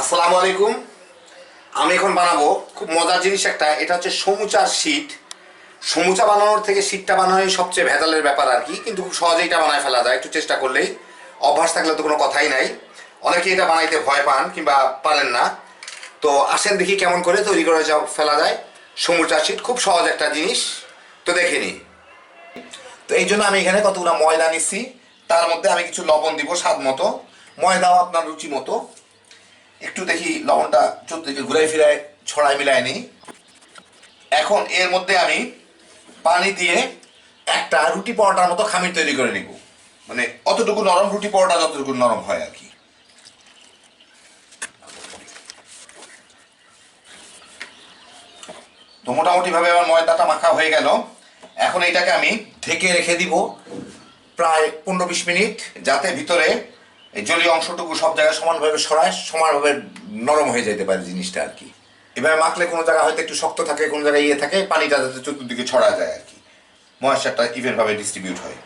আসসালামু আলাইকুম। আমি এখন বানাবো খুব মজার জিনিস একটা। এটা হচ্ছে সমুচার শীট সমুচা বানানোর থেকে শীটটা বানানোই সবচেয়ে ভেজালের ব্যাপার আর কি, কিন্তু খুব সহজেই এটা বানায় ফেলা যায়, একটু চেষ্টা করলেই। অভ্যাস থাকলে তো কোনো কথাই নাই। অনেকে এটা বানাইতে ভয় পান কিংবা পারেন না। তো আসেন দেখি কেমন করে তৈরি করে যা ফেলা যায়। সমুচার শীট খুব সহজ একটা জিনিস। তো দেখে নিই তো এই জন্য আমি এখানে কতগুলো ময়দা নিচ্ছি তার মধ্যে আমি কিছু লবণ দিব স্বাদ মতো। ময়দাও আপনার রুচি মতো। একটু দেখি লবণটা চতুর্দিকে ঘুরাই ফিরায় ছড়াই মিলায় নিই এখন এর মধ্যে আমি পানি দিয়ে একটা রুটি পরোটার মতো খামির তৈরি করে নিব। মানে অতটুকু নরম, রুটি পরোটা যতটুকু নরম হয় আর কি। তো মোটামুটি ভাবে আমার ময়দাটা মাখা হয়ে গেল। এখন এটাকে আমি ঢেকে রেখে দিব প্রায় পনেরো বিশ মিনিট, যাতে ভিতরে এই জলীয় অংশটুকু সব জায়গায় সমানভাবে সরায়, সমানভাবে নরম হয়ে যেতে পারে জিনিসটা আর কি। এবার মাখলে কোনো জায়গায় হয়তো একটু শক্ত থাকে, কোনো জায়গায় ইয়ে থাকে পানিটা যাতে চতুর্দিকে ছড়া যায় আর কি। ময়েশ্চারটা ইভেনভাবে ডিস্ট্রিবিউট হয়।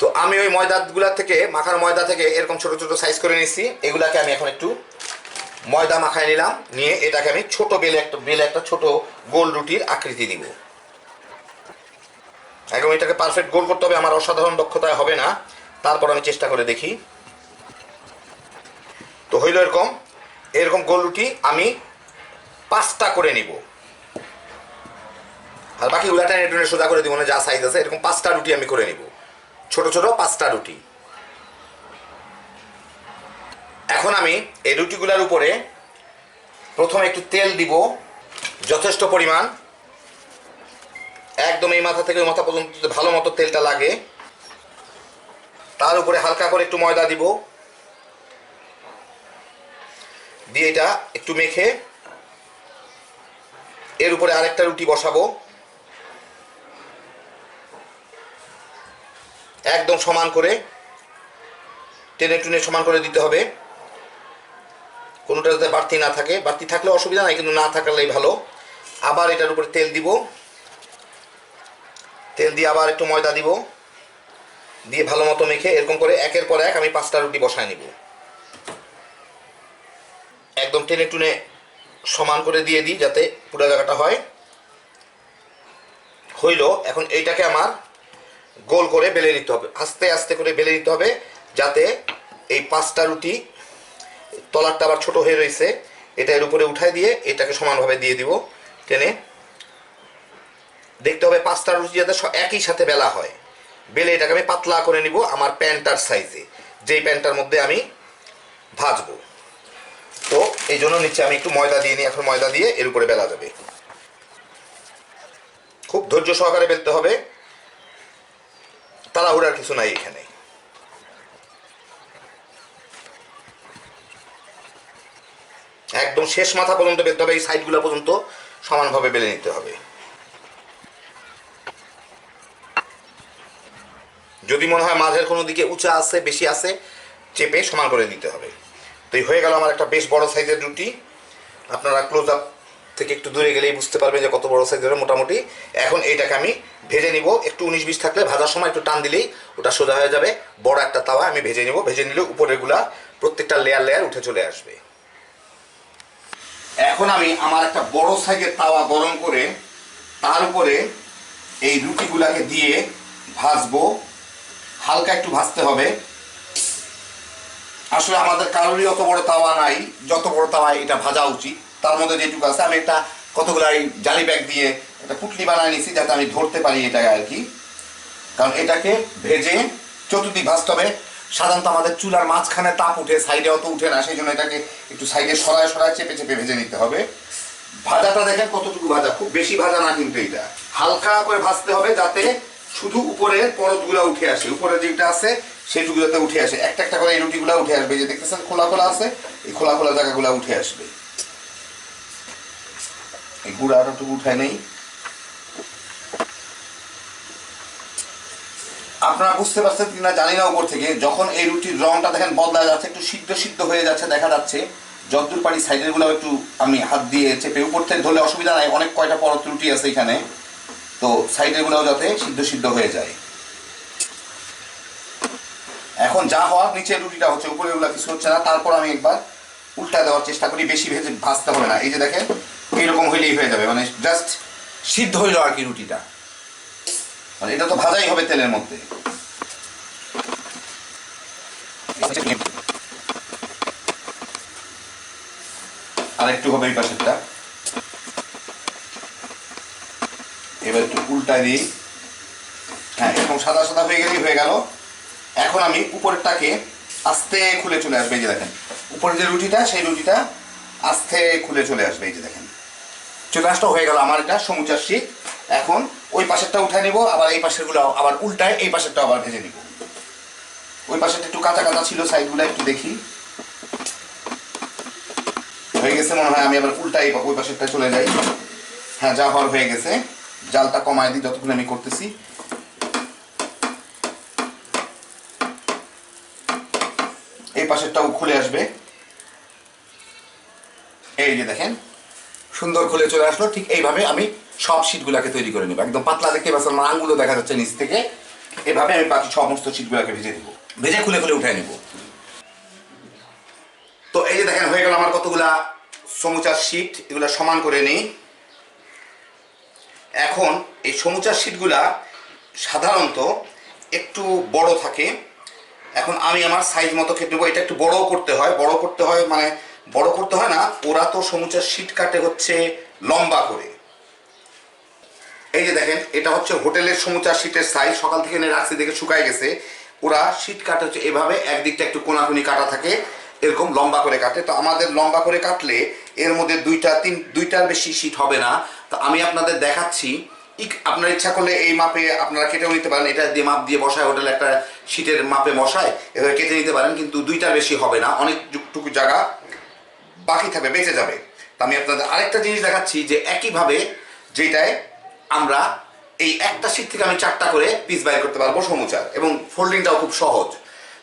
তো আমি ওই ময়দাগুলা থেকে মাখার ময়দা থেকে এরকম ছোট ছোট সাইজ করে নিচ্ছি এগুলাকে আমি এখন একটু ময়দা মাখায় নিলাম, নিয়ে এটাকে আমি ছোট বেলে একটা বেলে একটা ছোট গোল রুটির আকৃতি দিব। একদম এটাকে পারফেক্ট গোল করতে হবে, আমার অসাধারণ দক্ষতায় হবে না। তারপর আমি চেষ্টা করে দেখি। তো হইল এরকম এরকম গোল রুটি আমি পাঁচটা করে নিব। আর বাকি উলাটা নেটুনে সোজা করে দিব না যা সাইজ আছে, এরকম পাঁচটা রুটি আমি করে নিব। ছোট ছোট পাঁচটা রুটি। এখন আমি এই রুটিগুলোর উপরে প্রথমে একটু তেল দিব, যথেষ্ট পরিমাণ। একদম এই মাথা থেকে ওই মাথা পর্যন্ত ভালো মতো তেলটা লাগে, তার উপরে হালকা করে একটু ময়দা দিব। দিয়ে এটা একটু মেখে এর উপরে আরেকটা রুটি বসাবো। একদম সমান করে, টেনে টুনে সমান করে দিতে হবে। কোনোটা যাতে বাড়তি না থাকে। বাড়তি থাকলে অসুবিধা নাই, কিন্তু না থাকলেই ভালো। আবার এটার উপরে তেল দিব। তেল দিয়ে আবার একটু ময়দা দিব। দিয়ে ভালো মতো মেখে এরকম করে একের পর এক আমি পাঁচটা রুটি বসায় নিব। একদম টেনে টুনে সমান করে দিয়ে দিই যাতে পুরো জায়গাটা হয়। হইল, এখন এইটাকে আমার গোল করে বেলে নিতে হবে। আস্তে আস্তে করে বেলে নিতে হবে যাতে এই পাঁচটা রুটি, তলারটা আবার ছোট হয়ে রয়েছে, এটা এর উপরে উঠায় দিয়ে এটাকে সমানভাবে দিয়ে দিব টেনে। দেখতে হবে পাঁচটা রুটি যাতে একই সাথে বেলা হয়। বেলে এটাকে আমি পাতলা করে নিব আমার প্যান্টার সাইজে। যেই প্যান্টার মধ্যে আমি ভাজবো। তো এই জন্য নিচে আমি একটু ময়দা দিয়ে নিই। এখন ময়দা দিয়ে এর উপরে বেলা যাবে খুব ধৈর্য সহকারে বেলতে হবে। তাড়াহুড়ার কিছু নাই এখানে। একদম শেষ মাথা পর্যন্ত বেলতে হবে। এই সাইডগুলো পর্যন্ত সমানভাবে বেলে নিতে হবে। যদি মনে হয় মাঝের কোনো দিকে উঁচা আছে, বেশি আছে, চেপে সমান করে নিতে হবে। তো এই হয়ে গেল আমার একটা বেশ বড় সাইজের রুটি। আপনারা ক্লোজ আপ থেকে একটু দূরে গেলেই বুঝতে পারবেন যে কত বড় সাইজের মোটামুটি। এখন এইটাকে আমি ভেজে নিব। একটু উনিশ বিশ থাকলে ভাজার সময় একটু টান দিলেই ওটা সোজা হয়ে যাবে। বড় একটা তাওয়া আমি ভেজে নিব। ভেজে নিলে উপরেগুলা প্রত্যেকটা লেয়ার লেয়ার উঠে চলে আসবে। এখন আমি আমার একটা বড় সাইজের তাওয়া গরম করে তার উপরে এই রুটিগুলাকে দিয়ে ভাজবো। হালকা একটু ভাজতে হবে। আসলে আমাদের কারোরই অত বড় তাওয়া নাই, যত বড় তাওয়া এটা ভাজা উচিত। তার মধ্যে যেটুকু আছে, আমি একটা কতগুলো জালি ব্যাগ দিয়ে একটা পুটলি বানায় নিছি যাতে আমি ধরতে পারি এটাকে আর কি। কারণ এটাকে ভেজে চতুর্দিক ভাজতে হবে। সাধারণত আমাদের চুলার মাঝখানে তাপ উঠে, সাইডে অত উঠে না সেই জন্য এটাকে একটু সাইডে সরায় সরায় চেপে চেপে ভেজে নিতে হবে। ভাজাটা দেখেন কতটুকু ভাজা, খুব বেশি ভাজা না কিন্তু এটা। হালকা করে ভাজতে হবে যাতে শুধু উপরের পরতগুলো উঠে আসে। উপরে যেটা আছে সেটুকু যাতে উঠে আসে। একটা একটা করে এই রুটিগুলো উঠে আসবে। যে দেখতেছেন, খোলা খোলা আছে, এই খোলা খোলা জায়গাগুলো উঠে আসবে। এই গুঁড়া আরোটুকু উঠায় নেই। আপনারা বুঝতে পারছেন কিনা জানি না উপর থেকে। যখন এই রুটির রংটা দেখেন বদলা যাচ্ছে, একটু সিদ্ধ সিদ্ধ হয়ে যাচ্ছে, দেখা যাচ্ছে যতদূর পারি সাইডেরগুলো একটু আমি হাত দিয়ে চেপে উপর থেকে ধরলে অসুবিধা নাই। অনেক কয়টা পরত রুটি আছে এখানে। তো সাইডের গুলোও যাতে সিদ্ধ সিদ্ধ হয়ে যায়। এখন যা হওয়ার, নিচে রুটিটা হচ্ছে উপরে ওগুলা কিছু হচ্ছে না। তারপর আমি একবার উল্টা দেওয়ার চেষ্টা করি, বেশি ভেজে ভাজতে হবে না। এই যে দেখেন, এইরকম হইলেই হয়ে যাবে। মানে জাস্ট সিদ্ধ হইল আর কি রুটিটা। মানে এটা তো ভাজাই হবে তেলের মধ্যে। আর একটু হবে এই পাশেরটা। এবার একটু উল্টায় দিই। হ্যাঁ এরকম সাদা সাদা হয়ে গেলেই হয়ে গেল। এখন আমি উপরেরটাকে আস্তে খুলে চলে আসবে, এই যে দেখেন। উপরে যে রুটিটা, সেই রুটিটা আস্তে খুলে চলে আসবে, এই যে দেখেন। চলে হয়ে গেল আমার এটা সমুচার শীত। এখন ওই পাশেরটা উঠায় নিব, আবার এই পাশেরগুলো আবার উল্টায় এই পাশেরটা আবার ভেজে নিব। ওই পাশেরটা একটু কাঁচা কাঁচা ছিল সাইডগুলো একটু দেখি। হয়ে গেছে মনে হয়, আমি আবার উল্টাই ওই পাশেরটা চলে যাই। হ্যাঁ যা হওয়ার হয়ে গেছে। জালটা কমায় দিই, যতক্ষণ আমি করতেছি। এই পাশেরটাও খুলে আসবে। এই যে দেখেন, সুন্দর খুলে চলে আসলো। ঠিক এইভাবে আমি সব শীটগুলোকে তৈরি করে নেব। একদম পাতলা দেখতে পাচ্ছেন আমার আঙ্গুলো দেখা যাচ্ছে নিচ থেকে। এভাবে আমি বাকি সমস্ত শীটগুলোকে ভেজে দিব ভেজে খুলে খুলে উঠে নেব। তো এই যে দেখেন, হয়ে গেল আমার কতগুলা সমুচার শীট। এগুলো সমান করে নিই। এখন এই সমুচার শীটগুলা সাধারণত একটু বড় থাকে। এখন আমি আমার সাইজ মতো কেটে নেব। এটা একটু বড়ও করতে হয় বড় করতে হয় মানে বড় করতে হয় না, ওরা তো সমুচার শীট কাটে হচ্ছে লম্বা করে। এই যে দেখেন, এটা হচ্ছে হোটেলের সমুচার শীটের সাইজ সকাল থেকে এনে রাখছি দেখে শুকায় গেছে। ওরা শীট কাটে হচ্ছে এভাবে, একদিকটা একটু কোনাকুনি কাটা থাকে, এরকম লম্বা করে কাটে। তো আমাদের লম্বা করে কাটলে এর মধ্যে দুইটা, তিন, দুইটার বেশি শীট হবে না। তো আমি আপনাদের দেখাচ্ছি। আপনার ইচ্ছা করলে এই মাপে আপনারা কেটেও নিতে পারেন। এটা দিয়ে মাপ দিয়ে বসায় হোটেলে একটা শীটের মাপে মশায়, এভাবে কেটে নিতে পারেন, কিন্তু দুইটার বেশি হবে না। অনেক অনেকটুকু জায়গা বাকি থাকবে, বেঁচে যাবে। তো আমি আপনাদের আরেকটা জিনিস দেখাচ্ছি, যে একইভাবে যেটায় আমরা এই একটা শীত থেকে আমি চারটা করে পিস বাইর করতে পারব সমুচার, এবং ফোল্ডিংটাও খুব সহজ।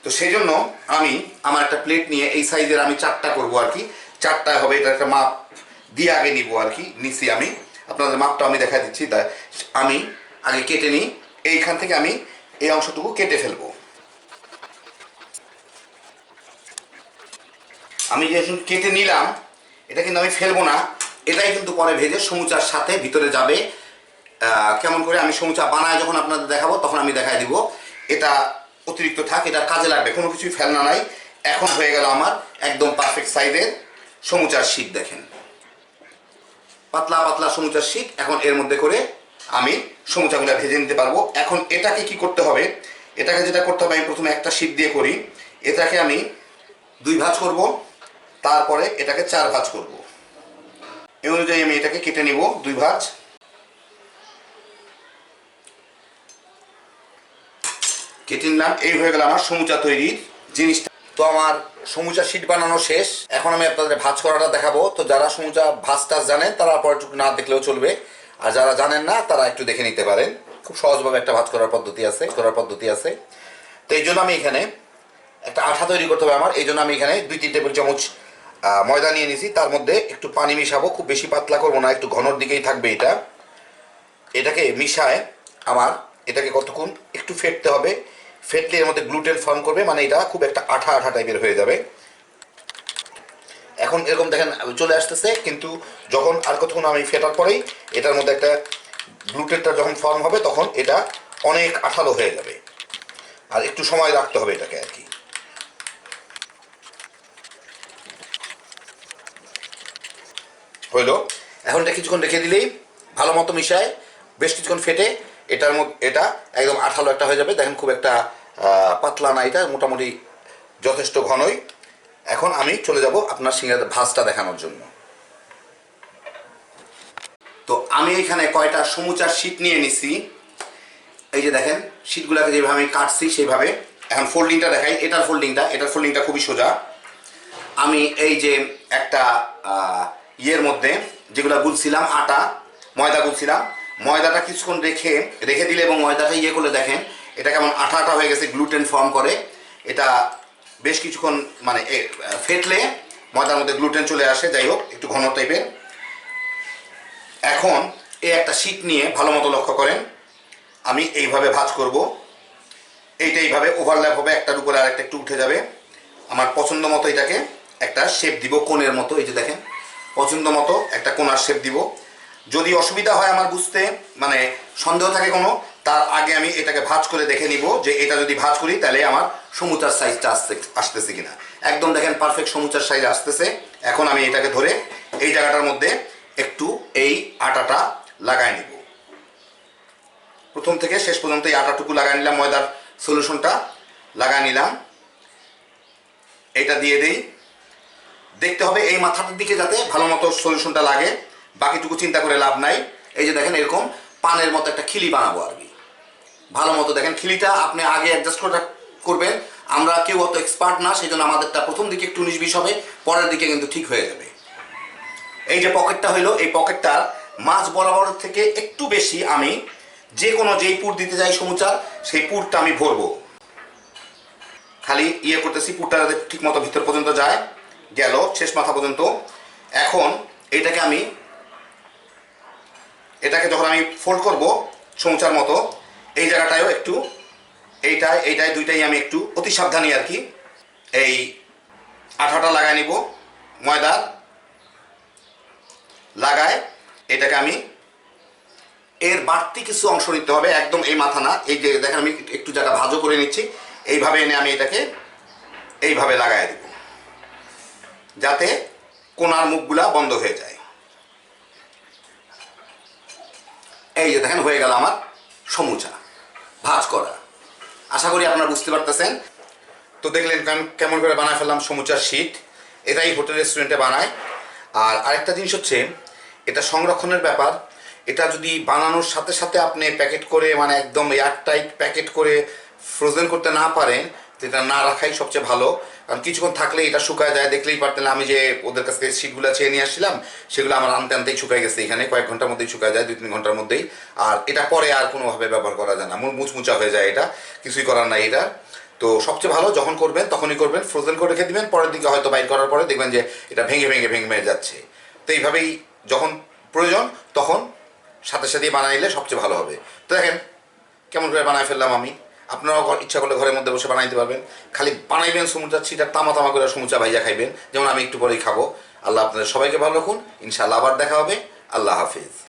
তো সেই জন্য আমি আমার একটা প্লেট নিয়ে এই সাইজের আমি চারটা করব আর কি। চারটা হবে এটা একটা মাপ দিয়ে আগে নিব আর কি, নিছি আমি। আপনাদের মাপটা আমি দেখা দিচ্ছি। আমি আগে কেটে নিই, এইখান থেকে আমি এই অংশটুকু কেটে ফেলব। আমি যে কেটে নিলাম, এটা কিন্তু আমি ফেলব না। এটাই কিন্তু পরে ভেজে সমুচার সাথে ভিতরে যাবে। কেমন করে আমি সমুচা বানায় যখন আপনাদের দেখাবো, তখন আমি দেখাই দিব। এটা অতিরিক্ত থাক, এটা কাজে লাগবে, কোনো কিছুই ফেলনা নাই। এখন হয়ে গেল আমার একদম পারফেক্ট সাইজের সমুচার শীত দেখেন। পাতলা পাতলা সমুচার শীত এখন এর মধ্যে করে আমি সমুচাগুলো ভেজে নিতে পারব। এখন এটাকে কি করতে হবে? এটাকে যেটা করতে হবে, আমি প্রথমে একটা শীত দিয়ে করি। এটাকে আমি দুই ভাঁজ করব। তারপরে এটাকে চার ভাঁজ করব। এই অনুযায়ী আমি এটাকে কেটে নিব দুই ভাঁজ। কেটে নিলাম, এই হয়ে গেল আমার সমুচা তৈরির জিনিসটা। তো আমার সমুচা শীট বানানো শেষ। এখন আমি আপনাদের ভাঁজ করাটা দেখাবো। তো যারা সমুচা ভাঁজ টাজ জানেন, তারা পরে না দেখলেও চলবে। আর যারা জানেন না, তারা একটু দেখে নিতে পারেন। খুব সহজভাবে একটা ভাঁজ করার পদ্ধতি আছে, করার পদ্ধতি আছে। তো এই জন্য আমি এখানে একটা আঠা তৈরি করতে হবে আমার। এই জন্য আমি এখানে দুই, তিন টেবিল চামচ ময়দা নিয়ে নিয়েছি তার মধ্যে একটু পানি মিশাবো, খুব বেশি পাতলা করব না, একটু ঘনর দিকেই থাকবে এটা। এটাকে মিশায় আমার এটাকে কতক্ষণ একটু ফেটতে হবে, ফেটলে এর মধ্যে গ্লুটেন ফর্ম করবে মানে এটা খুব একটা আঠা আঠা টাইপের হয়ে যাবে। এখন এরকম দেখেন, চলে আসতেছে, কিন্তু যখন আর কতক্ষণ আমি ফেটার পরেই এটার মধ্যে একটা গ্লুটেনটা যখন ফর্ম হবে, তখন এটা অনেক আঠালো হয়ে যাবে। আর একটু সময় রাখতে হবে এটাকে আর কি। হইল। এখন এটা কিছুক্ষণ রেখে দিলেই ভালো মতো মিশায়, বেশ কিছুক্ষণ ফেটে, এটার মধ্যে, এটা একদম আঠালো একটা হয়ে যাবে। দেখেন খুব একটা পাতলা না এটা, মোটামুটি যথেষ্ট ঘনই। এখন আমি চলে যাব আপনার সিঙ্গার ভাজটা দেখানোর জন্য। তো আমি এখানে কয়টা সমুচার শীট নিয়ে নিছি। এই যে দেখেন, শীটগুলোকে যেভাবে আমি কাটছি সেইভাবে এখন ফোল্ডিংটা দেখাই, এটার ফোল্ডিংটা এটার ফোল্ডিংটা খুবই সোজা। আমি এই যে একটা ইয়ের মধ্যে যেগুলো গুলছিলাম, আটা, ময়দা গুলছিলাম। ময়দাটা কিছুক্ষণ রেখে রেখে দিলে এবং ময়দাটা ইয়ে করলে দেখেন, এটা কেমন আঠা আঠা হয়ে গেছে, গ্লুটেন ফর্ম করে। এটা বেশ কিছুক্ষণ মানে ফেটলে ময়দার মধ্যে গ্লুটেন চলে আসে, যাই হোক, একটু ঘন টাইপের। এখন এই একটা শীট নিয়ে ভালো মতো লক্ষ্য করেন। আমি এইভাবে ভাজ করব। এইটা এইভাবে ওভারল্যাপ হবে, একটার উপরে আরেকটা একটু উঠে যাবে। আমার পছন্দ মতো এটাকে একটা শেপ দিব, কোণের মতো, এই যে দেখেন। পছন্দ মতো একটা কোণার শেপ দিব। যদি অসুবিধা হয় আমার বুঝতে মানে সন্দেহ থাকে কোনো, তার আগে আমি এটাকে ভাঁজ করে দেখে নিব যে এটা যদি ভাঁজ করি, তাহলে আমার সমুচার সাইজটা আসতে আসতেছে কিনা। একদম দেখেন পারফেক্ট সমুচার সাইজ আসতেছে। এখন আমি এটাকে ধরে এই জায়গাটার মধ্যে একটু এই আটাটা লাগাই নিব। প্রথম থেকে শেষ পর্যন্ত এই আটাটুকু লাগাই নিলাম, ময়দার সলিউশনটা লাগাই নিলাম। এটা দিয়ে দিই। দেখতে হবে এই মাথাটার দিকে যাতে ভালো মতো সলিউশনটা লাগে। বাকিটুকু চিন্তা করে লাভ নাই। এই যে দেখেন এরকম পানের মতো একটা খিলি বানাবো আর কি। ভালো মতো দেখেন খিলিটা আপনি আগে অ্যাডজাস্ট করে করবেন। আমরা কেউ অত এক্সপার্ট না সেই জন্য আমাদেরটা প্রথম দিকে একটু উনিশ হবে, পরের দিকে কিন্তু ঠিক হয়ে যাবে। এই যে পকেটটা হইল, এই পকেটটার মাছ বরাবর থেকে একটু বেশি আমি যে কোনো যেই পুর দিতে যাই সমুচার, সেই পুরটা আমি ভরবো। খালি ইয়ে করতেছি, পুরটা যাতে ঠিক মতো ভিতর পর্যন্ত যায়। গেল শেষ মাথা পর্যন্ত। এখন এটাকে আমি, এটাকে যখন আমি ফোল্ড করব সমুচার মতো, এই জায়গাটায়ও একটু, এইটায় এইটায়, দুইটাই আমি একটু অতি সাবধানী আর কি, এই আঠাটা লাগাই নিব ময়দার লাগায় এটাকে আমি, এর বাড়তি কিছু অংশ নিতে হবে, একদম এই মাথা না, এই যে দেখেন আমি একটু জায়গা ভাজও করে নিচ্ছি, এইভাবে এনে আমি এটাকে এইভাবে লাগাই দেব। যাতে কোনার মুখগুলা বন্ধ হয়ে যায়। এই যে দেখেন, হয়ে গেল আমার সমুচা, ভাজ করা। আশা করি আপনারা বুঝতে পারতেছেন। তো দেখলেন কেম- কেমন করে বানায় ফেললাম সমুচার শীট। এটাই হোটেল রেস্টুরেন্টে বানায়। আর আরেকটা জিনিস হচ্ছে, এটা সংরক্ষণের ব্যাপার। এটা যদি বানানোর সাথে সাথে আপনি প্যাকেট করে মানে একদম এয়ারটাইট প্যাকেট করে ফ্রোজেন করতে না পারেন যেটা না রাখাই সবচেয়ে ভালো। কারণ কিছুক্ষণ থাকলে এটা শুকায় যায়, দেখলেই পারতেন আমি যে ওদের কাছ থেকে শীটগুলো চেয়ে নিয়ে আসছিলাম, সেগুলো আমার আনতে আনতেই শুকায় গেছে এখানে। কয়েক ঘণ্টার মধ্যেই শুকায় যায় দুই তিন ঘণ্টার মধ্যেই। আর এটা পরে আর কোনোভাবে ব্যবহার করা যায় না। মুচমুচা হয়ে যায় এটা। কিছুই করার নাই এটা। তো সবচেয়ে ভালো, যখন করবেন, তখনই করবেন। ফ্রোজেন করে রেখে দেবেন, পরের দিকে হয়তো বাইর করার পরে দেখবেন যে এটা ভেঙে ভেঙে ভেঙে ভেঙে যাচ্ছে। তো এইভাবেই যখন প্রয়োজন, তখন সাথে সাথেই বানাইলে সবচেয়ে ভালো হবে। তো দেখেন, কেমন করে বানায় ফেললাম আমি। আপনারাও ইচ্ছা করলে ঘরের মধ্যে বসে বানাইতে পারবেন। খালি বানাইবেন সমুচা, ছিটা তামা তামা করে সমুচা ভাইয়া খাইবেন। যেমন আমি একটু পরেই খাব। আল্লাহ আপনাদের সবাইকে ভালো রাখুন। ইনশাআল্লাহ আবার দেখা হবে। আল্লাহ হাফিজ।